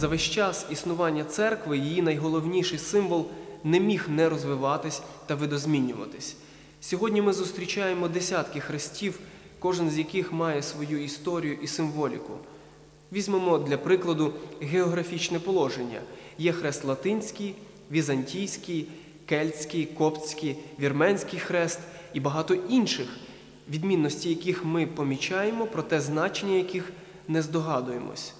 За весь час існування церкви її найголовніший символ не міг не розвиватись та видозмінюватись. Сьогодні ми зустрічаємо десятки хрестів, кожен з яких має свою історію і символіку. Візьмемо для прикладу географічне положення. Є хрест латинський, візантійський, кельтський, коптський, вірменський хрест і багато інших, відмінності яких ми помічаємо, проте значення яких не здогадуємось.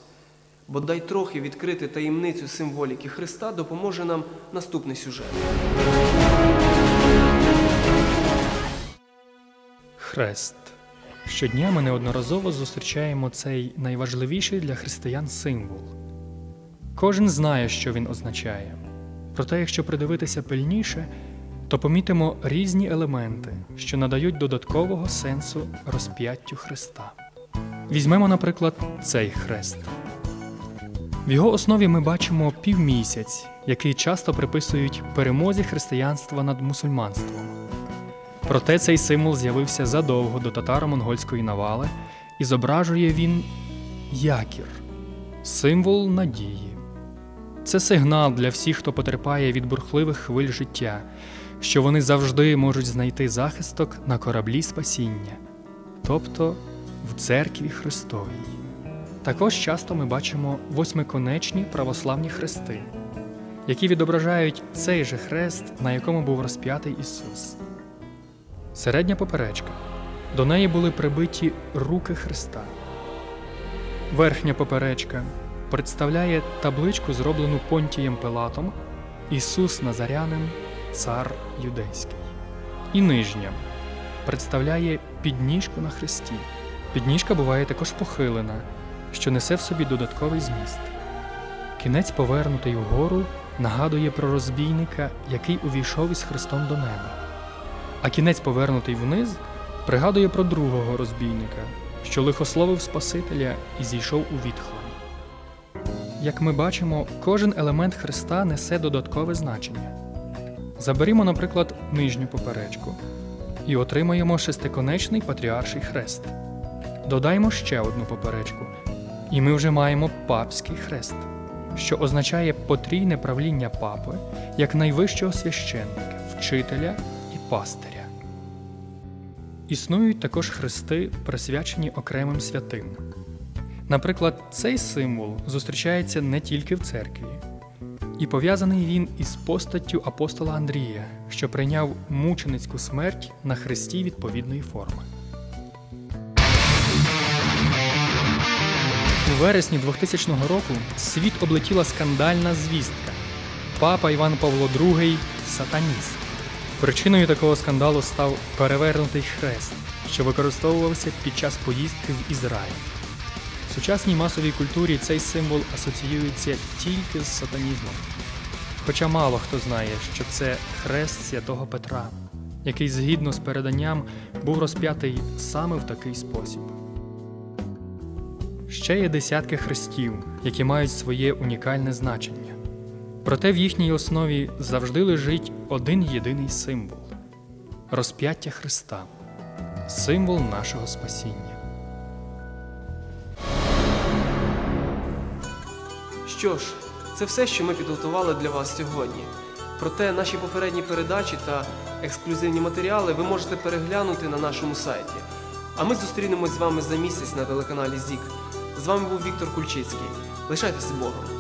Бодай трохи відкрити таємницю символіки Христа допоможе нам наступний сюжет. Хрест. Щодня ми неодноразово зустрічаємо цей найважливіший для християн символ. Кожен знає, що він означає. Проте, якщо придивитися пильніше, то помітимо різні елементи, що надають додаткового сенсу розп'яттю Христа. Візьмемо, наприклад, цей хрест. В його основі ми бачимо півмісяць, який часто приписують перемозі християнства над мусульманством. Проте цей символ з'явився задовго до татаро-монгольської навали і зображує він якір, символ надії. Це сигнал для всіх, хто потерпає від бурхливих хвиль життя, що вони завжди можуть знайти захисток на кораблі спасіння, тобто в церкві Христовій. Також часто ми бачимо восьмиконечні православні хрести, які відображають цей же хрест, на якому був розп'ятий Ісус. Середня поперечка. До неї були прибиті руки Христа. Верхня поперечка представляє табличку, зроблену Понтієм Пилатом Ісус Назарянин, Цар Юдейський. І нижня представляє підніжку на хресті. Підніжка буває також похилена, що несе в собі додатковий зміст. Кінець, повернутий вгору, нагадує про розбійника, який увійшов із Христом до неба. А кінець, повернутий вниз, пригадує про другого розбійника, що лихословив Спасителя і зійшов у відхлань. Як ми бачимо, кожен елемент Христа несе додаткове значення. Заберімо, наприклад, нижню поперечку і отримаємо шестиконечний патріарший хрест. Додаємо ще одну поперечку, і ми вже маємо папський хрест, що означає потрійне правління папи як найвищого священника, вчителя і пастиря. Існують також хрести, присвячені окремим святим. Наприклад, цей символ зустрічається не тільки в церкві, і пов'язаний він із постаттю апостола Андрія, що прийняв мученицьку смерть на хресті відповідної форми. Вересні 2000 року світ облетіла скандальна звістка. Папа Іван Павло II сатаніст. Причиною такого скандалу став перевернутий хрест, що використовувався під час поїздки в Ізраїль. В сучасній масовій культурі цей символ асоціюється тільки з сатанізмом. Хоча мало хто знає, що це хрест святого Петра, який згідно з переданням був розп'ятий саме в такий спосіб. Ще є десятки хрестів, які мають своє унікальне значення. Проте в їхній основі завжди лежить один єдиний символ розп'яття Христа, символ нашого спасіння. Що ж, це все, що ми підготували для вас сьогодні. Проте наші попередні передачі та ексклюзивні матеріали ви можете переглянути на нашому сайті. А ми зустрінемось з вами за місяць на телеканалі ЗІК. З вами був Віктор Кульчицький. Лишайтеся Богом!